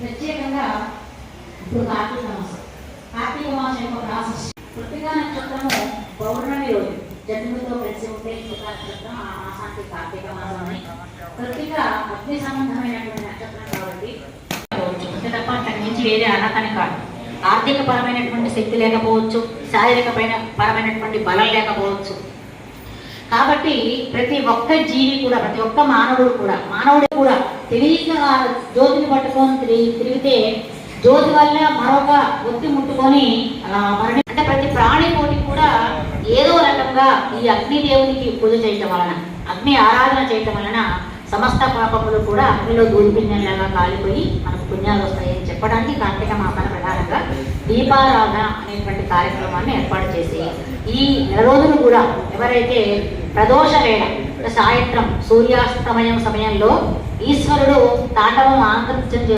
ప్రత్యేకంగా ఇప్పుడు కార్తీక మాసం. కార్తీక మాసం యొక్క ప్రాసెస్. కృతికా నక్షత్రము పౌర్ణమి రోజు. జన్మతో కలిసి ఉంటే కృతికా నక్షత్రం ఆ మాసానికి కార్తీక మాసం అని కృతిక అగ్ని సంబంధమైనటువంటి నక్షత్రం కాబట్టి అంతే తప్ప అక్కడి నుంచి వేరే అర్హతని కాదు. ఆర్థిక పరమైనటువంటి శక్తి లేకపోవచ్చు శారీరక పైన పరమైనటువంటి బలం లేకపోవచ్చు. కాబట్టి ప్రతి ఒక్క జీవి కూడా ప్రతి ఒక్క మానవుడు కూడా మానవుడు కూడా తెలియక ఆ జ్యోతిని పట్టుకొని తిరిగి తిరిగితే జ్యోతి వల్ల మరొక ఒత్తి ముట్టుకొని అలా మరణి అంటే ప్రతి ప్రాణి కోటి కూడా ఏదో రకంగా ఈ అగ్ని దేవునికి పూజ చేయటం వలన అగ్ని ఆరాధన చేయటం వలన సమస్త పాపములు కూడా అగ్నిలో దూరిపింజంలాగా కాలిపోయి మనకు పుణ్యాలు వస్తాయని చెప్పడానికి కార్తీక మాసాల ప్రధానంగా దీపారాధన అనేటువంటి కార్యక్రమాన్ని ఏర్పాటు చేసి ఈ నెల రోజులు కూడా ఎవరైతే ప్రదోష వేళ సాయంత్రం సూర్యాస్తమయం సమయంలో ఈశ్వరుడు తాండవం ఆనందించం